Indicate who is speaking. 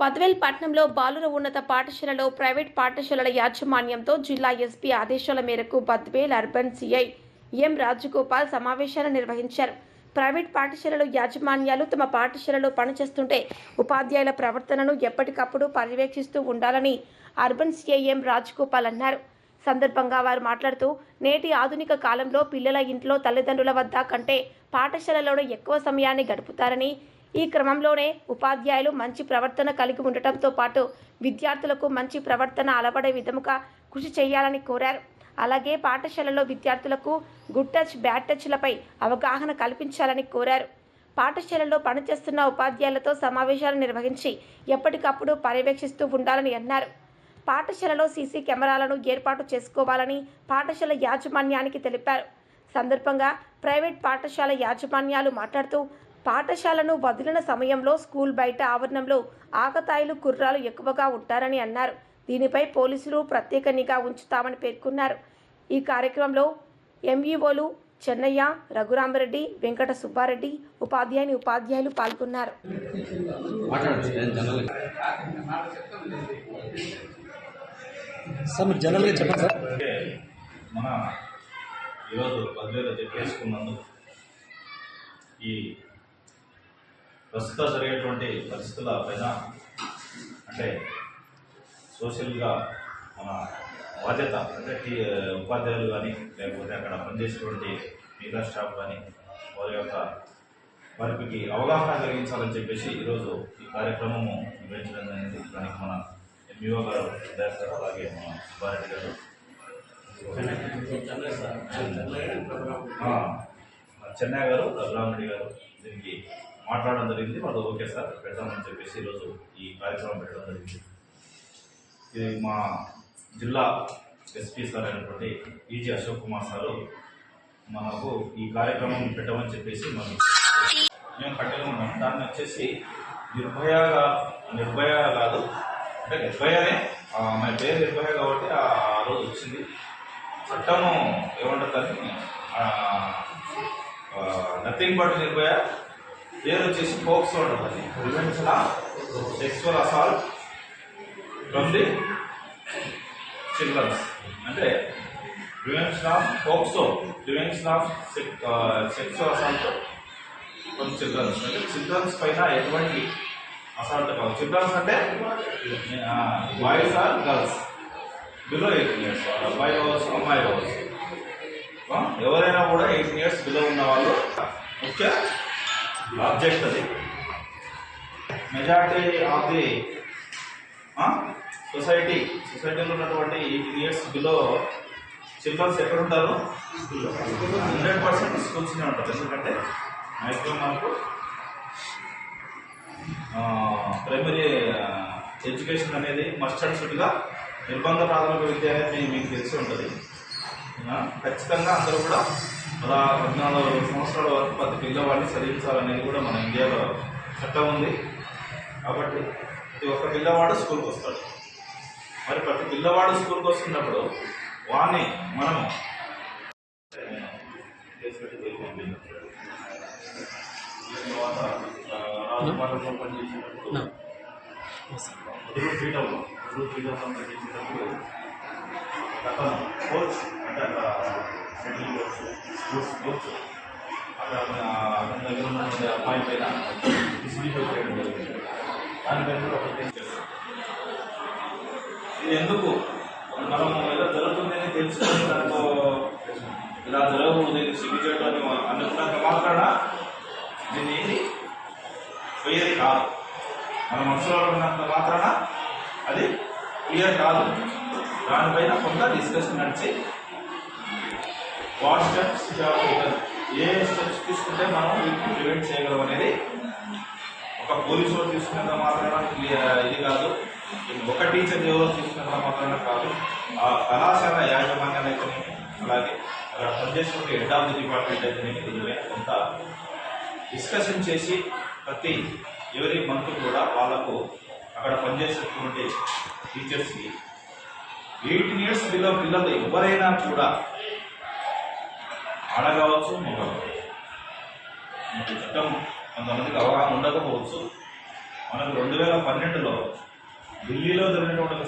Speaker 1: బద్వేల్ పట్నంలో బాలుర ఉన్నత పాఠశాలలో ప్రైవేట్ పాఠశాలల యాజమాన్యంతో జిల్లా ఎస్పీ ఆదేశాల మేరకు Badvel urban CI M Rajagopal సమావేశాలు నిర్వహించారు. ప్రైవేట్ పాఠశాలల యాజమాన్యాలు తమ పాఠశాలలో పనిచేస్తుంటే ఉపాధ్యాయుల ప్రవర్తనను ఎప్పటికప్పుడు పర్యవేక్షిస్తూ ఉండాలని అర్బన్ సిఐ ఎం రాజగోపాల్ అన్నారు. సందర్భంగా వారు మాట్లాడుతూ నేటి ఆధునిక కాలంలో పిల్లల ఇంట్లో తల్లిదండ్రుల వద్ద కంటే పాఠశాలలోనే ఎక్కువ సమయాన్ని గడుపుతారని ఈ క్రమంలోనే ఉపాధ్యాయులు మంచి ప్రవర్తన కలిగి ఉండటంతో పాటు విద్యార్థులకు మంచి ప్రవర్తన అలవడే విధముగా కృషి చేయాలని కోరారు. అలాగే పాఠశాలలో విద్యార్థులకు గుడ్ టచ్ బ్యాడ్ టచ్లపై అవగాహన కల్పించాలని కోరారు. పాఠశాలలో పనిచేస్తున్న ఉపాధ్యాయులతో సమావేశాలు నిర్వహించి ఎప్పటికప్పుడు పర్యవేక్షిస్తూ ఉండాలని అన్నారు. పాఠశాలలో సీసీ కెమెరాలను ఏర్పాటు చేసుకోవాలని పాఠశాల యాజమాన్యానికి తెలిపారు. సందర్భంగా ప్రైవేట్ పాఠశాల యాజమాన్యాలు మాట్లాడుతూ పాఠశాలను వదిలిన సమయంలో స్కూల్ బయట ఆవరణంలో ఆకతాయిలు కుర్రాలు ఎక్కువగా ఉంటారని అన్నారు. దీనిపై పోలీసులు ప్రత్యేక నిఘా ఉంచుతామని పేర్కొన్నారు. ఈ కార్యక్రమంలో ఎంఈఓలు చెన్నయ్య రఘురామరెడ్డి వెంకట సుబ్బారెడ్డి ఉపాధ్యాయుని ఉపాధ్యాయులు పాల్గొన్నారు.
Speaker 2: మన ఈరోజు పదివేలు చెప్పేసుకున్నందుకు ఈ ప్రస్తుతం జరిగేటువంటి పరిస్థితుల పైన అంటే సోషల్గా మన బాధ్యత అంటే టీ- ఉపాధ్యాయులు కానీ లేకపోతే అక్కడ పనిచేసేటువంటి మిగతా స్టాఫ్ కానీ వారి యొక్క వారికి అవగాహన కలిగించాలని చెప్పేసి ఈరోజు ఈ కార్యక్రమము నిర్వహించడం జరిగింది దానికి మన ఎంఈఓ గారు గారు అలాగే మన సుబ్బారెడ్డి గారు. చెన్నై గారు రఘురామరెడ్డి గారు దీనికి మాట్లాడడం జరిగింది. వాళ్ళు ఓకే సార్ పెడతామని చెప్పేసి ఈరోజు ఈ కార్యక్రమం పెట్టడం జరిగింది. ఇది మా జిల్లా ఎస్పీ సార్ అయినటువంటి ఈజీ అశోక్ కుమార్ సారు మనకు ఈ కార్యక్రమం పెట్టమని చెప్పేసి మనం మేము కట్టెలు ఉన్నాం. దాన్ని వచ్చేసి నిర్భయగా నిర్భయ కాదు అంటే నిర్భయనే. ఆ, మన పేరు నిర్భయ కాబట్టి ఆ ఆ రోజు వచ్చింది. చట్టము ఏమంటుందని నథింగ్ బట్ నిర్భయ. పేరు వచ్చేసి పోక్సో ఉంటుంది prevention of sexual assault from the children's. అంటే prevention of POCSO prevention of sexual assault from children's. అంటే చిల్డ్రన్స్ పైన ఎటువంటి అసాల్ట్ కాదు. చిల్డ్రన్స్ అంటే boys or girls. Below eighteen years అబ్బాయి కావచ్చు అమ్మాయి కావచ్చు. ఎవరైనా కూడా ఎయిటీన్ ఇయర్స్ బిలో ఉన్న వాళ్ళు ముఖ్య ఆబ్జెక్ట్ అది. Majority of the society. సొసైటీలో ఉన్నటువంటి ఎయిటీన్ ఇయర్స్ బిలో చిల్డ్రన్స్ ఎక్కడ ఉంటారు హండ్రెడ్ పర్సెంట్ స్కూల్స్నే ఉంటారు. ఎందుకంటే మ్యాక్సిమం మనకు ప్రైమరీ ఎడ్యుకేషన్ అనేది మస్ట్ అండ్ షుడ్గా నిర్బంధ ప్రాథమిక విద్య అనేది మీకు తెలిసి ఉంటుంది. ఖచ్చితంగా అందరూ కూడా పదా పద్నాలుగు సంవత్సరాల వరకు ప్రతి పిల్లవాడిని చదివించాలనేది కూడా మన ఇండియాలో చట్టం ఉంది. కాబట్టి ప్రతి ఒక్క పిల్లవాడు స్కూల్కి వస్తాడు. మరి ప్రతి పిల్లవాడు స్కూల్కి వస్తున్నప్పుడు వాడిని మనము పీఠంలో ముదురు పీఠంలో పనిచేసేటప్పుడు అతను కోచ్ అంటే అక్కడ సెటిల్ స్పోర్ట్స్ అక్కడ అతని దగ్గర ఉన్నటువంటి అమ్మాయి పైన డిస్ట్రిబ్యూట్ చేయడం జరిగింది కూడా ఒక కేసు ఇది ఎందుకు? మనం ఏదో జరుగుతుందని తెలుసుకుని దాంతో ఇలా జరగకూడదు ఇది సిగ్గు చేయడం అని అనుకున్నంత మాత్రాన దీన్ని ఏది పోయేది కాదు. మన మనసులో ఉన్నంత మాత్రాన అది క్లియర్ కాదు. దానిపైన కొంత డిస్కషన్ నడిచి వాట్ స్టెప్స్ ఏ స్టెప్స్ తీసుకుంటే మనం వీటిని ప్రివెంట్ చేయగలం అనేది ఒక పోలీసు వాళ్ళు తీసుకున్నంత మాత్రాన ఇది కాదు. ఒక టీచర్ ఎవరో తీసుకున్నంత మాత్రాన కాదు. ఆ కళాశాల యాజమాన్యాలు అయితేనేమి అలాగే అక్కడ పనిచేసిన హెడ్ ఆఫ్ ది డిపార్ట్మెంట్ అయితేనేమి కొంత డిస్కషన్ చేసి ప్రతి ఎవరి మంత్ కూడా వాళ్ళకు అక్కడ పనిచేసేటువంటి టీచర్స్కి ఎయిటీన్ ఇయర్స్ బిలో పిల్లలు ఎవరైనా కూడా ఆడ కావచ్చు మగ కావచ్చు. చట్టం కొంతమందికి అవగాహన ఉండకపోవచ్చు మనకు రెండు వేల పన్నెండులో ఢిల్లీలో జరిగినటువంటి